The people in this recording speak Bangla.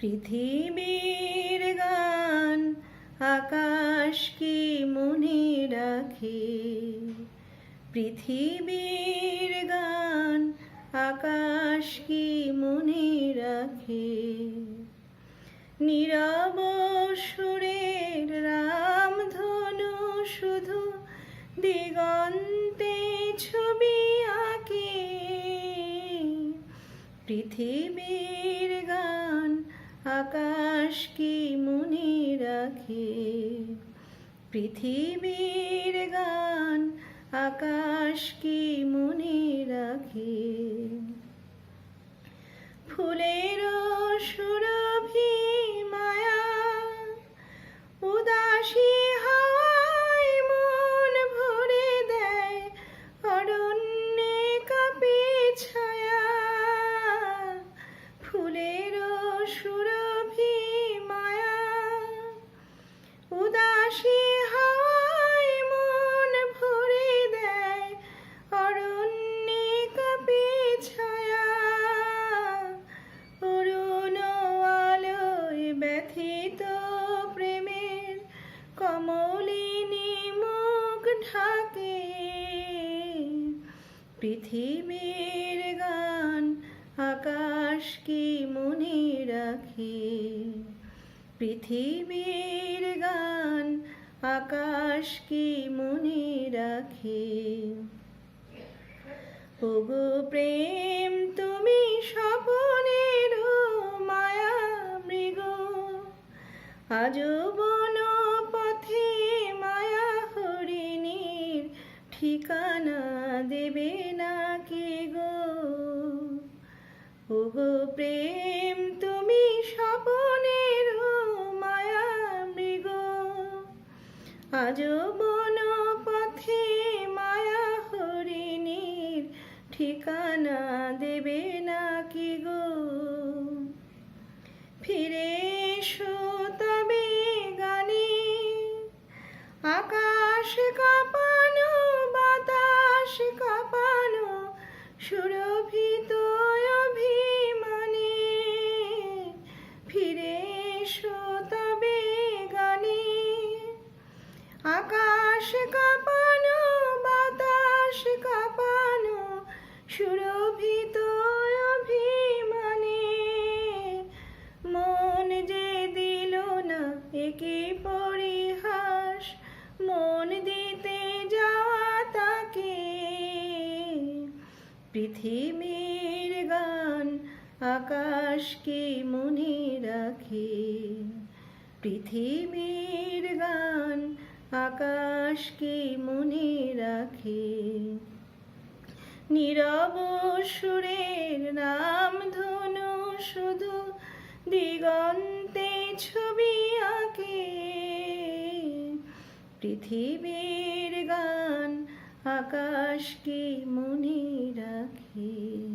পৃথিবীর গান আকাশ কি মনে রাখে। পৃথিবীর গান আকাশ কি মনে রাখে। নীরব সুরের রামধনু শুধু দিগন্তে ছবি আঁকে। পৃথিবীর আকাশ কি মনে রাখে? পৃথিবীর গান আকাশ কি মনে রাখে? ফুলের উদাসী হাওয়ায় মন ভরে দেয় অরণ্যে কাপে ছায়া অরুণ আলোয় ব্যথিত প্রেমের কমলিনী মুখ ঢাকে। পৃথিবীর গান আকাশ কি মনে রাখে? পৃথিবীর গান আকাশ কি মনে রাখে? ওগো প্রেম, তুমি স্বপনের মায়া মৃগ। আজবন পথে মায়া হরিণীর ঠিকানা দেবে না কে গো? ওগো প্রেম আজবন পথে মায়া হরিণীর ঠিকানা দেবে না কি গো? ফিরে আকাশ কাঁপানো, বাতাস কাঁপানো, সুরভিত অভিমানে। মন যে দিল না, একে পরিহাস। মন দিতে যাওয়া তাকে। পৃথিবীর গান আকাশ কি মনে রাখে। পৃথিবীর গান আকাশ কি মনে রাখে? নীরব সুরের নাম ধনু শুধু দিগন্তে ছবি আঁকে। পৃথিবীর গান আকাশ কি মনে রাখে?